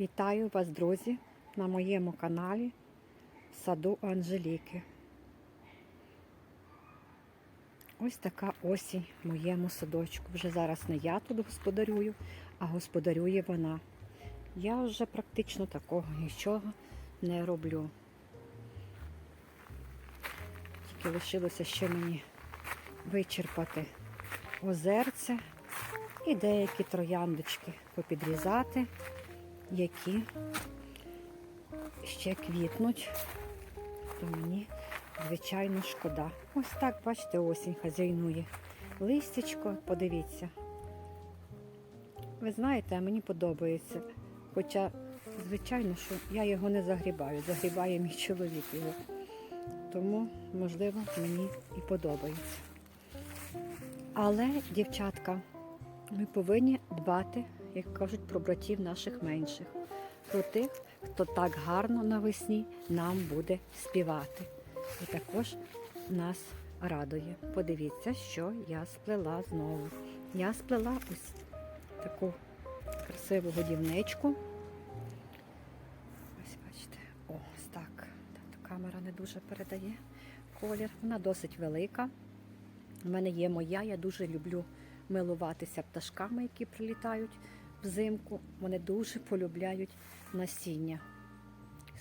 Вітаю вас, друзі, на моєму каналі Саду Анжеліки. Ось така осінь в моєму садочку. Вже зараз не я тут господарюю, а господарює вона. Я вже практично такого нічого не роблю. Тільки лишилося ще мені вичерпати озерце і деякі трояндочки попідрізати, які ще квітнуть, то мені, звичайно, шкода. Ось так, бачите, осінь хазяйнує. Листячко, подивіться. Ви знаєте, мені подобається. Хоча, звичайно, що я його не загрібаю, загрібає мій чоловік його. Тому, можливо, мені і подобається. Але, дівчатка, ми повинні дбати, як кажуть, про братів наших менших, про тих, хто так гарно навесні нам буде співати. І також нас радує. Подивіться, що я сплела знову. Я сплела ось таку красиву годівничку. Ось бачите, ось так. Та камера не дуже передає колір. Вона досить велика. У мене є моя, я дуже люблю милуватися пташками, які прилітають взимку. Вони дуже полюбляють насіння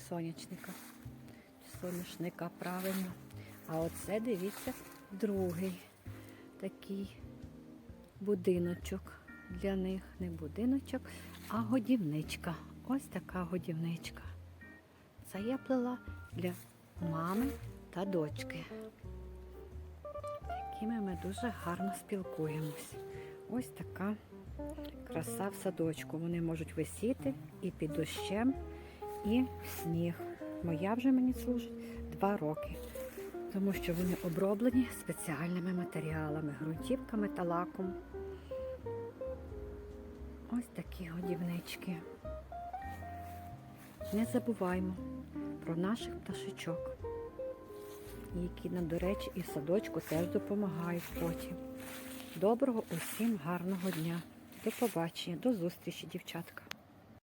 сонячника. Соняшника, правильно. А оце, дивіться, другий такий будиночок. Для них не будиночок, а годівничка. Ось така годівничка. Це я плела для мами та дочки якими ми дуже гарно спілкуємось. Ось така краса в садочку. Вони можуть висіти і під дощем, і в сніг. Моя вже мені служить два роки, тому що вони оброблені спеціальними матеріалами, ґрунтівками та лаком. Ось такі годівнички. Не забуваймо про наших пташечок які нам, до речі, і в садочку теж допомагають потім. Доброго усім гарного дня. До побачення, до зустрічі, дівчатка.